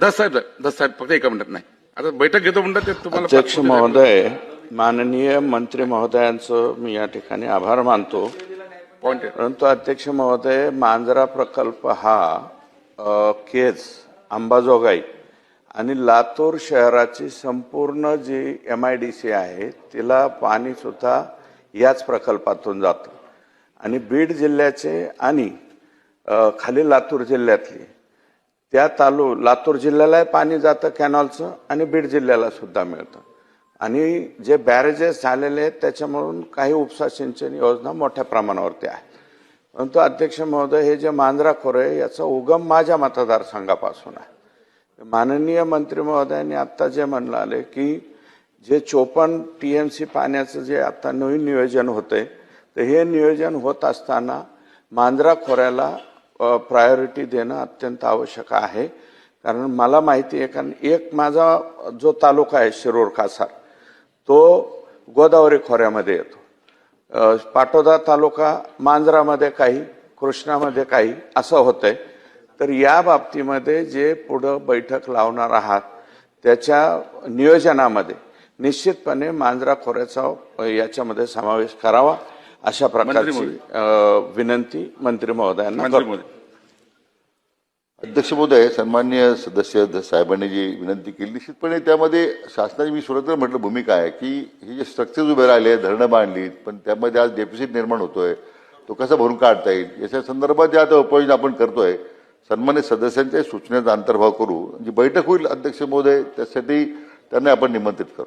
दस साहेब दस साहेब फक्त एका मिनिटात नाही. आता बैठक घेतो म्हणतात ते तुम्हाला अध्यक्ष महोदय माननीय मंत्री महोदयांचं मी या ठिकाणी आभार मानतो. पॉइंट. परंतु अध्यक्ष महोदय मांजरा प्रकल्प हा केज अंबाजोगाई आणि लातूर शहराची संपूर्ण G M I D C आहे तिला पाणी सुद्धा याच प्रकल्पातून जातं. आणि बीड जिल्ह्याचे आणि खाली लातूर जिल्ह्यातली त्या तालु लातूर जिल्ह्याला पाणी जातं कॅनॉलचं आणि बीड जिल्ह्याला सुद्धा मिळतं. आणि जे बॅरेजेस झालेले आहेत त्याच्यामुळून काही उपसा सिंचन योजना मोठ्या प्रमाणावरती आहे परंतु अध्यक्ष महोदय हे जे मांजरा खोरे याचा उगम माझ्या मतदारसंघापासून आहे. माननीय मंत्री महोदयांनी आत्ता जे म्हणलं आले की जे चोपन्न टी एम सी पाण्याचं जे आता नवीन नियोजन होतंय तर हे नियोजन होत असताना मांजरा खोऱ्याला प्रायोरिटी देणं अत्यंत आवश्यक आहे. कारण मला माहिती आहे कारण एक माझा जो तालुका आहे शिरूर कासार तो गोदावरी खोऱ्यामध्ये येतो. पाटोदा तालुका मांजरामध्ये काही कृष्णामध्ये काही असं होतंय. तर या बाबतीमध्ये जे पुढं बैठक लावणार आहात त्याच्या नियोजनामध्ये निश्चितपणे मांजरा खोऱ्याचा याच्यामध्ये समावेश करावा. अशा प्रकारची विनंती मंत्री महोदयांना अध्यक्ष महोदय सन्मान्य सदस्य द- साहेबांनी जी विनंती केली निश्चितपणे त्यामध्ये शासनाची मी सुरुवातीला म्हटलं भूमिका आहे की हे जे स्ट्रक्चर्स उभे राहिले धरणं बांधलीत पण त्यामध्ये आज डेफिसिट निर्माण होतोय तो कसा भरून काढता येईल? याच्या संदर्भात जे आता उपाययोजना आपण करतोय सन्मान्य सदस्यांच्या सूचनेचा अंतर्भाव करू जी बैठक होईल अध्यक्ष महोदय त्यासाठी त्यांना आपण निमंत्रित करू.